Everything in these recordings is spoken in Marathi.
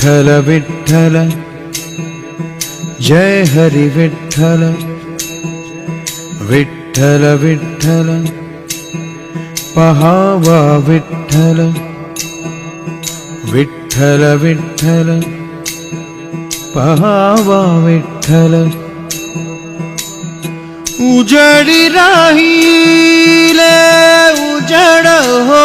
विठ्ठल विठ्ठल जय हरि विठ्ठल विठ्ठल विठ्ठल पहावा विठ्ठल विठ्ठल विठ्ठल पहावा विठ्ठल। उजडी राहिले उजड हो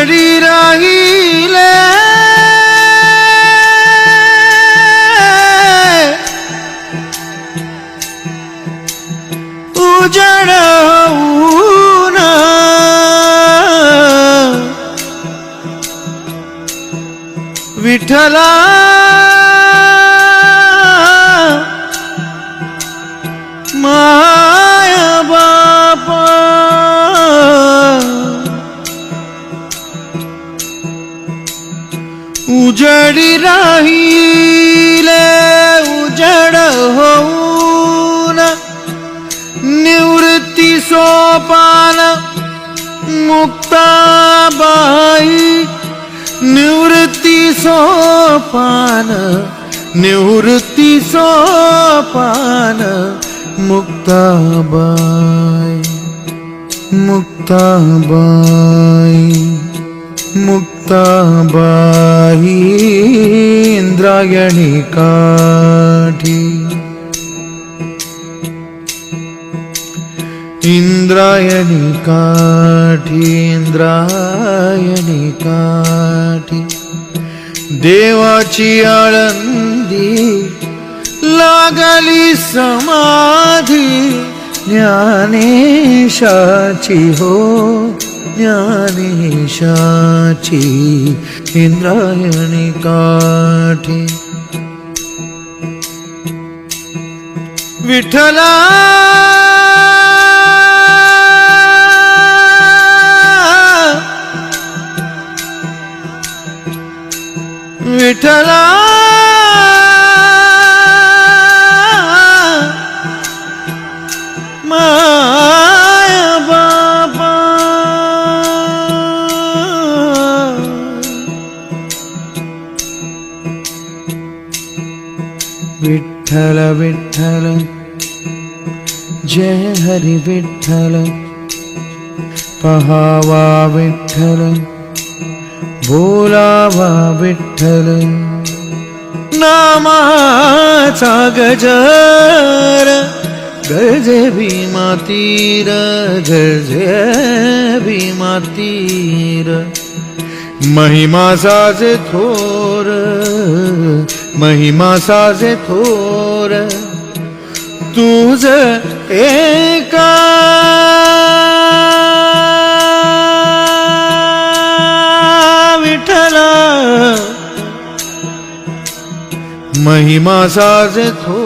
उजडी राहिले उजड होऊन उजडी राहिले उजड होऊन. निवृत्ती सोपान मुक्ताबाई निवृत्ती सोपान निवृत्ती सोपान मुक्ताबाई मुक्ताबाई. मुक्ताबाई इंद्रायणी काठी इंद्रायणी काठी इंद्रायणी काठी देवाची आळंदी लागली समाधी ज्ञानेशाची हो ीशा इन्द्रायणी काठि. विठला विठ्ठल विठ्ठल जय हरी विठ्ठल पहावा विठ्ठल बोलावा विठ्ठल नामाचा गजर गरजे भीमा तीर गरजे भीमा तीर महिमा साजे थोर महिमा साजे थोर तुझ एका. विठ्ठला महिमा साजे थोर.